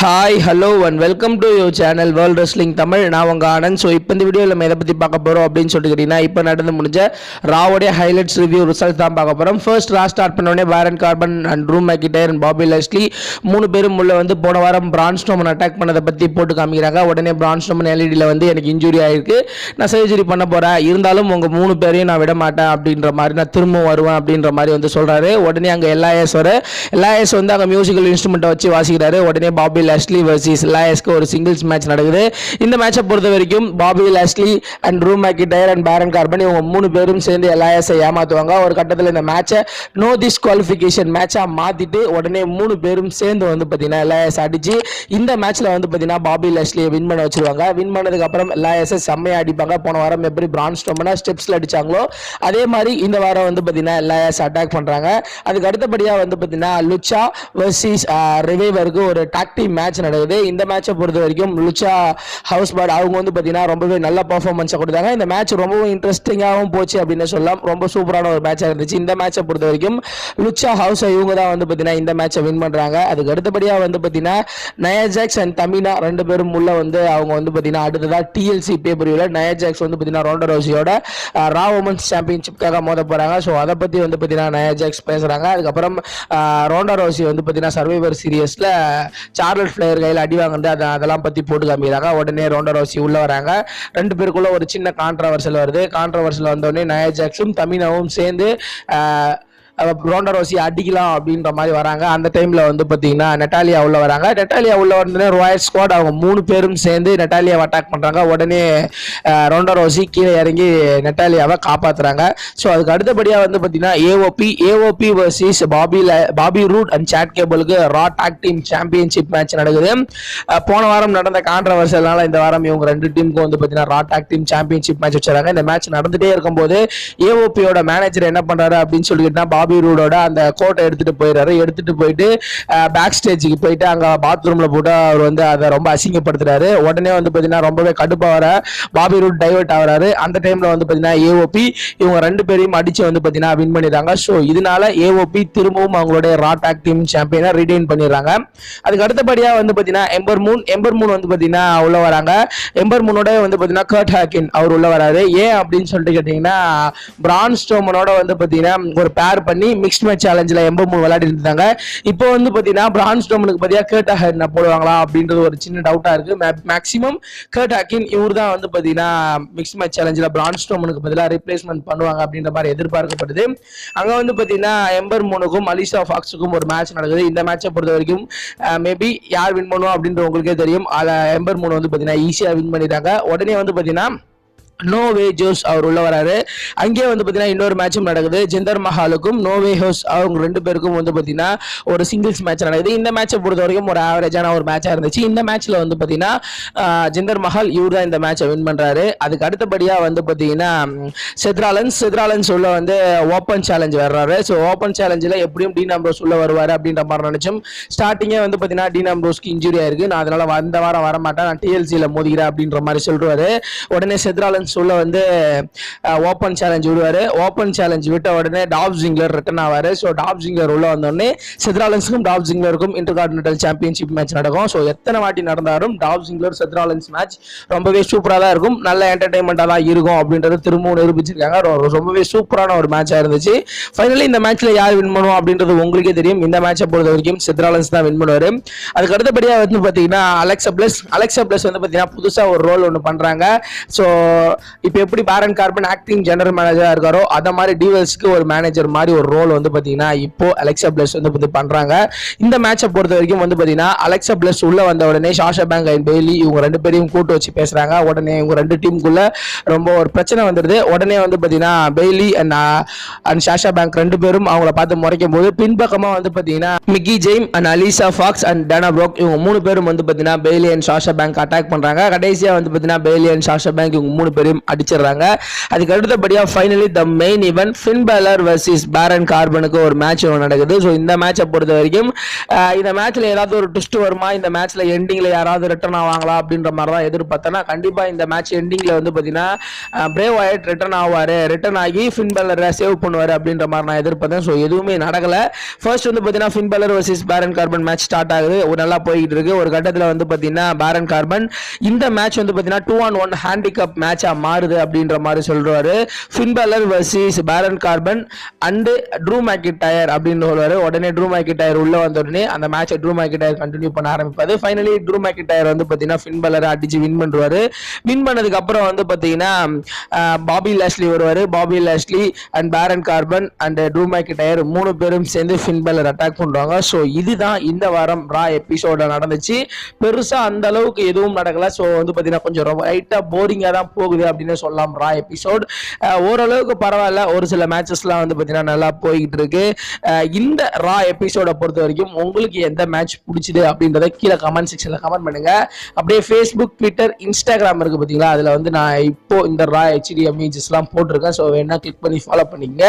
Hi hello and welcome to you channel world wrestling Tamil நான் உங்கள் Anand. So இப்போ இந்த வீடியோவில் நம்ம எதை பற்றி பார்க்க போகிறோம் அப்படின்னு சொல்லிட்டு கேட்டிங்கன்னா இப்போ நடந்து முடிஞ்ச ராவோடைய ஹைலைட்ஸ் ரிவ்யூ ரிசல்ட் தான் பார்க்க போகிறோம் ஃபர்ஸ்ட் ரா ஸ்டார்ட் பண்ணோடனே வேரன் கார்பன் அண்ட் ரூம் மேக்கிட்டர் அண்ட் பாபி லெஸ்லி மூணு பேரும் உள்ள வந்து போன வாரம் பிரான் ஸ்டோமன் அட்டாக் பண்ணதை பற்றி போட்டு காமிக்கிறாங்க. உடனே பிரான்ஸ் ஸ்டோமன் எல்இடியில் வந்து எனக்கு இன்ஜுரி ஆயிருக்கு. நான் சர்ஜரி பண்ண போகிறேன் இருந்தாலும் உங்கள் மூணு பேரையும் நான் விட மாட்டேன் அப்படின்ற மாதிரி நான் திரும்ப வருவேன் அப்படின்ற மாதிரி வந்து சொல்கிறாரு உடனே அங்கே எல்ஐஎஸ் வர. எல்ஐஎஸ் வந்து அங்கே மியூசிக்கல் இன்ஸ்ட்ருமெண்ட்டை வச்சு வாசிக்கிறாரு. உடனே பாபி லாஸ்லி வர்சஸ் லாயஸ்க்கு ஒரு சிங்கிள்ஸ் மேட்ச் நடக்குது. இந்த மேட்சை பொறுத்த வரைக்கும் பாபி லாஸ்லி அண்ட் ரூம் மேக்கிடையர் அண்ட் பேரன் கார்பன் இவங்க மூணு பேரும் சேர்ந்து எல்ஐஎஸை ஏமாத்துவாங்க. ஒரு கட்டத்தில் இந்த மேட்சை நோ திஸ் குவாலிஃபிகேஷன் மேட்சாக மாற்றிட்டு உடனே மூணு பேரும் சேர்ந்து வந்து பார்த்தீங்கன்னா எல்ஐஎஸ் அடிச்சு இந்த மேட்ச்சில் வந்து பார்த்தீங்கன்னா பாபி லாஸ்லியை வின் பண்ண வச்சிருவாங்க. வின் பண்ணதுக்கப்புறம் அப்புறம் செம்மையாக அடிப்பாங்க. போன வாரம் எப்படி பிரான் ஸ்டோம்னா ஸ்டெப்ஸில் அடிச்சாங்களோ அதே மாதிரி இந்த வாரம் வந்து பார்த்தீங்கன்னா எல்ஐஎஸ் அட்டாக் பண்ணுறாங்க அதுக்கு அடுத்தபடியாக வந்து பார்த்தீங்கன்னா லுச்சா வர்சிஸ் ரிவைவருக்கு ஒரு டாக்டி மேட்ச் நடக்குது இந்த மேட்சை பொறுத்த வரைக்கும் லுச்சா ஹவுஸ் பேர்ட் அவங்க வந்து பார்த்தீங்கன்னா ரொம்பவே நல்ல பர்ஃபார்மன்ஸை கொடுத்தாங்க. இந்த மேட்ச் ரொம்பவும் இன்ட்ரெஸ்டிங்காகவும் போச்சு அப்படின்னு சொல்லலாம். ரொம்ப சூப்பரான ஒரு மேட்சாக இருந்துச்சு. இந்த மேட்சை பொறுத்த வரைக்கும் லுச்சா ஹவுஸ் இவங்க தான் வந்து பார்த்தீங்கன்னா இந்த மேட்சை வின் பண்ணுறாங்க அதுக்கு அடுத்தபடியாக வந்து பார்த்தீங்கன்னா நயாஜாக்ஸ் அண்ட் தமினா ரெண்டு பேரும் உள்ள வந்து அவங்க வந்து பார்த்தீங்கன்னா அடுத்ததாக டிஎல்சி பேப்பரியில் நயாஜாக்ஸ் வந்து பார்த்தீங்கன்னா ரோண்டோ ரோசியோட ரா உமன்ஸ் சாம்பியன்ஷிப்காக மோத போகிறாங்க ஸோ அதை பற்றி வந்து பார்த்தீங்கன்னா நயாஜாக்ஸ் பேசுகிறாங்க அதுக்கப்புறம் ரோண்டா ரோசி வந்து பார்த்தீங்கன்னா சர்வைவர் சீரியஸில் சார்லட் ஃபிளேயர் கையில் அடி வாங்குறது அதை அதெல்லாம் பற்றி போட்டு காமிக்கிறாங்க. உடனே ரோண்டா ரோசி உள்ளே வராங்க. ரெண்டு பேருக்குள்ள ஒரு சின்ன கான்ட்ரவர்சல் வருது. கான்ட்ரவர்சல் வந்தோடனே நயஜாக்ஸும் தமினாவும் சேர்ந்து ரோண்டா ரோசி அடிக்கலாம் அப்படின்ற மாதிரி வராங்க. அந்த டைம்ல வந்து பாத்தீங்கன்னா நெட்டாலியா உள்ள வராங்க. நெட்டாலியா உள்ள வந்தோடனே ராயல் ஸ்குவாட் அவங்க மூணு பேரும் சேர்ந்து நெட்டாலியாவை அட்டாக் பண்றாங்க. உடனே ரோண்டரோசி ரோண்டா ரோசி கீழே இறங்கி நெட்டாலியாவை காப்பாத்துறாங்க. ஸோ அதுக்கு அடுத்தபடியா வந்து பாத்தீங்கன்னா AOP AOP versus Bobby Bobby Roode and Chad கேபிளுக்கு raw tag team championship match நடக்குது. போன வாரம் நடந்த கான்ட்ரவர்சல்னால இந்த வாரம் இவங்க ரெண்டு டீமுக்கும் வந்து பாத்தீங்கன்னா raw tag team championship match வச்சுறாங்க இந்த மேட்ச் நடந்துட்டே இருக்கும்போது ஏஓபியோட மேனேஜர் என்ன பண்றாரு அப்படின்னு சொல்லிட்டு பாபி ரூடோட அந்த கோட்டை எடுத்துட்டு போயிடுறாரு. எடுத்துட்டு போயிட்டு பேக் ஸ்டேஜுக்கு போயிட்டு அங்க பாத்ரூம்ல போட்டு அவர் வந்து அதை ரொம்ப அசிங்கப்படுத்துறாரு. உடனே வந்து பாத்தீங்கன்னா ரொம்பவே கடுப்பாக வர பாபி ரூட் டைவர்ட் ஆகிறாரு. அந்த டைம்ல வந்து பாத்தீங்கன்னா ஏஓபி இவங்க ரெண்டு பேரையும் அடிச்சு வந்து பாத்தீங்கன்னா வின் பண்ணிடுறாங்க. ஸோ இதனால ஏஓபி திரும்பவும் அவங்களுடைய ரா டாக் டீம் சாம்பியனை ரிடைன் பண்ணிடுறாங்க. அதுக்கு அடுத்தபடியா வந்து பாத்தீங்கன்னா எம்பர் மூன் எம்பர் மூன் வந்து பாத்தீங்கன்னா உள்ள வராங்க. எம்பர் மூனோட வந்து பாத்தீங்கன்னா கர்ட் ஹாக்கின் அவர் உள்ள வராரு. ஏன் அப்படின்னு சொல்லிட்டு கேட்டீங்கன்னா பிரான் ஸ்டோமனோட வந்து பாத்தீங்கன்னா ஒரு பேர் பண்ணி மிக்ஸ்ட் மேட்ச் சேலஞ்சில் எம்பர் மூணு விளையாடிட்டு இருந்தாங்க இப்போ வந்து பார்த்தீங்கன்னா பிரான்ஸ் ஸ்டோமனுக்கு பதிலாக கேர்ட் ஹாக்கின் போடுவாங்களா அப்படின்றது ஒரு சின்ன டவுட்டாக இருக்கு. மேக்ஸிமம் கேர்ட் ஹாக்கின் இவர் தான் வந்து பார்த்தீங்கன்னா மிக்ஸ்ட் மேட்ச் சேலஞ்சில் பிரான்ஸ் ஸ்டோமனுக்கு பதிலாக ரீப்ளேஸ்மெண்ட் பண்ணுவாங்க அப்படின்ற மாதிரி எதிர்பார்க்கப்படுது. அங்கே வந்து பார்த்தீங்கன்னா எம்பர் மூணுக்கும் அலிசா ஃபாக்ஸுக்கும் ஒரு மேட்ச் நடக்குது. இந்த மேட்சை பொறுத்த வரைக்கும் மேபி யார் வின் பண்ணுவோம் அப்படின்ற உங்களுக்கே தெரியும். அதில் எம்பர் மூணு வந்து பார்த்தீங்கன்னா ஈஸியாக வின் பண்ணிட்டாங்க. உடனே வந்து பார்த்தீங்கன்னா நோவே ஜோஸ் அவர் உள்ள வராரு. அங்கேயே வந்து பார்த்தீங்கன்னா இன்னொரு மேட்சும் நடக்குது. ஜிந்தர் மஹாலுக்கும் நோவே ஹோஸ் அவங்க ரெண்டு பேருக்கும் வந்து பார்த்தீங்கன்னா ஒரு சிங்கிள்ஸ் மேட்ச் நடக்குது. இந்த மேட்சை பொறுத்த வரைக்கும் ஒரு ஆவரேஜான ஒரு மேட்சாக இருந்துச்சு. இந்த மேட்ச்ல வந்து பார்த்தீங்கன்னா ஜிந்தர் மஹால் இவர் தான் இந்த மேட்சை வின் பண்றாரு. அதுக்கு அடுத்தபடியாக வந்து பார்த்தீங்கன்னா செத்ராலன்ஸ் செத்ராலன்ஸ் உள்ள வந்து ஓப்பன் சேலஞ்ச் வர்றாரு. ஸோ ஓப்பன் சேலஞ்சில் எப்படியும் டீன் அம்ரோஸ் உள்ள வருவார் அப்படின்ற மாதிரி நினைச்சோம். ஸ்டார்டிங்கே வந்து பார்த்தீங்கன்னா டீன் அம்ரோஸ்க்கு இன்ஜுரி ஆயிருக்கு. நான் அதனால வந்த வாரம் வர மாட்டேன் நான் டிஎல்சியில் மோதிக்கிறேன் அப்படின்ற மாதிரி சொல்றாரு. உடனே செத்ராலன்ஸ் உள்ள வந்து ஓப்பன் சேலஞ்ச் விடுவாரு. ஓப்பன் சேலஞ்ச் விட்ட உடனே டாப் ஜிங்லர் ரிட்டர்ன் ஆவாரு. ஸோ டாப் ஜிங்லர் உள்ள வந்தோடனே செத்ராலன்ஸுக்கும் டாப் ஜிங்லருக்கும் இன்டர் கார்டினல் சாம்பியன்ஷிப் மேட்ச் நடக்கும். ஸோ எத்தனை வாட்டி நடந்தாலும் டாப் ஜிங்லர் செத்ராலன்ஸ் மேட்ச் ரொம்பவே சூப்பராக தான் இருக்கும். நல்ல என்டர்டைன்மெண்ட்டாக தான் இருக்கும் அப்படின்றத திரும்பவும் நிரூபிச்சிருக்காங்க. ரொம்பவே சூப்பரான ஒரு மேட்சாக இருந்துச்சு. ஃபைனலி இந்த மேட்ச்ல யார் வின் பண்ணுவோம் அப்படின்றது உங்களுக்கே தெரியும். இந்த மேட்சை பொறுத்த வரைக்கும் செத்ராலன்ஸ் தான் வின் பண்ணுவார். அதுக்கு அடுத்தபடியாக வந்து பார்த்தீங்கன்னா அலெக்ஸா பிளஸ் அலெக்ஸா பிளஸ் வந்து பார்த்தீங்கன்னா புதுசாக ஒரு ரோல் ஒன்று பண்ணுறாங்க ஸோ இப்போ எப்படி பேரன் கார்பன் ஆக்டிங் ஜெனரல் மேனேஜராக இருக்காரோ அதை மாதிரி டிவெல்ஸ்க்கு ஒரு மேனேஜர் மாதிரி ஒரு ரோல் வந்து பார்த்தீங்கன்னா இப்போ அலெக்சா பிளஸ் வந்து பத்தி பண்றாங்க. இந்த மேட்சை பொறுத்த வரைக்கும் வந்து பார்த்தீங்கன்னா அலெக்சா பிளஸ் உள்ள வந்த உடனே ஷாஷா பேங்க் அண்ட் பெய்லி இவங்க ரெண்டு பேரையும் கூட்டு வச்சு பேசுறாங்க. உடனே இவங்க ரெண்டு டீமுக்குள்ள ரொம்ப ஒரு பிரச்சனை வந்துடுது உடனே வந்து பார்த்தீங்கன்னா Bayley and and Sasha Banks ரெண்டு பேரும் அவங்கள பார்த்து முறைக்கும் போது பின்பக்கமா வந்து பார்த்தீங்கன்னா Mickie James and Alicia Fox and Dana Brooke இவங்க மூணு பேரும் வந்து பார்த்தீங்கன்னா Bayley and Sasha Banks attack பண்றாங்க. கடைசியா வந்து பார்த்தீங்கன்னா பெய்லி அண்ட் ஷாஷா பேங்க் இவங்க மூணு பேர் பேரையும் அடிச்சிடுறாங்க. அதுக்கு அடுத்தபடியாக ஃபைனலி த மெயின் இவன் ஃபின்பேலர் வர்சஸ் பேரன் கார்பனுக்கு ஒரு மேட்ச் நடக்குது. ஸோ இந்த மேட்சை பொறுத்த வரைக்கும் இந்த மேட்ச்ல ஏதாவது ஒரு ட்விஸ்ட் வருமா? இந்த மேட்ச்ல எண்டிங்ல யாராவது ரிட்டர்ன் ஆவாங்களா? அப்படின்ற மாதிரி தான் எதிர்பார்த்தேன்னா கண்டிப்பா இந்த மேட்ச் எண்டிங்ல வந்து பாத்தீங்கன்னா பிரேவ் ஆயிட் ரிட்டர்ன் ஆவாரு. ரிட்டர்ன் ஆகி ஃபின்பேலரை சேவ் பண்ணுவாரு அப்படின்ற மாதிரி நான் எதிர்பார்த்தேன். ஸோ எதுவுமே நடக்கல. ஃபர்ஸ்ட் வந்து பாத்தீங்கன்னா Finn Balor versus Baron Corbin match start ஆகுது. ஒரு நல்லா போயிட்டு இருக்கு. ஒரு கட்டத்தில் வந்து பாத்தீங்கன்னா பேரன் கார்பன் இந்த மேட்ச் வந்து பாத்தீங்கன்னா two on one handicap match மாறுது அப்படின்ற மாதிரி சொல்றாரு. Finn Balor versus Baron Corbin and Drew McIntyre அப்படின்னு சொல்வார் உடனே ட்ரூ மேக்கி டயர் உள்ள வந்த உடனே அந்த மேட்சை ட்ரூ மேக்கி டயர் கண்டினியூ பண்ண ஆரம்பிப்பாரு. ஃபைனலி ட்ரூ மேக்கி டயர் வந்து பார்த்தீங்கன்னா ஃபின்பலரை அடிச்சு வின் பண்ணுவாரு வின் பண்ணதுக்கு அப்புறம் வந்து பார்த்தீங்கன்னா பாபி லாஸ்லி வருவார். Bobby Lashley and Baron Corbin and Drew McIntyre மூணு பேரும் சேர்ந்து ஃபின்பலர் அட்டாக் பண்ணுவாங்க ஸோ இதுதான் இந்த வாரம் ரா எபிசோட நடந்துச்சு. பெருசாக அந்த அளவுக்கு எதுவும் நடக்கல. ஸோ வந்து பார்த்தீங்கன்னா கொஞ்சம் ரொம்ப லைட்டாக போரிங்காக தான் போகுது அப்படின்னு சொல்லலாம் ரா எபிசோட் ஓரளவுக்கு பரவாயில்ல. ஒரு சில மேட்சஸ்லாம் வந்து பாத்தீங்கன்னா நல்லா போய்கிட்டு இருக்கு. இந்த ரா எபிசோடை பொறுத்த வரைக்கும் உங்களுக்கு எந்த மேட்ச் பிடிச்சிது அப்படின்றத கீழே கமெண்ட் செக்ஷன்ல கமெண்ட் பண்ணுங்க. அப்படியே ஃபேஸ்புக் ட்விட்டர் இன்ஸ்டாகிராம் இருக்கு பார்த்தீங்களா அதில் வந்து நான் இப்போ இந்த ரா ஹெச்டி இமேஜஸ்லாம் போட்டிருக்கேன். ஸோ வேணா கிளிக் பண்ணி ஃபாலோ பண்ணிக்கங்க.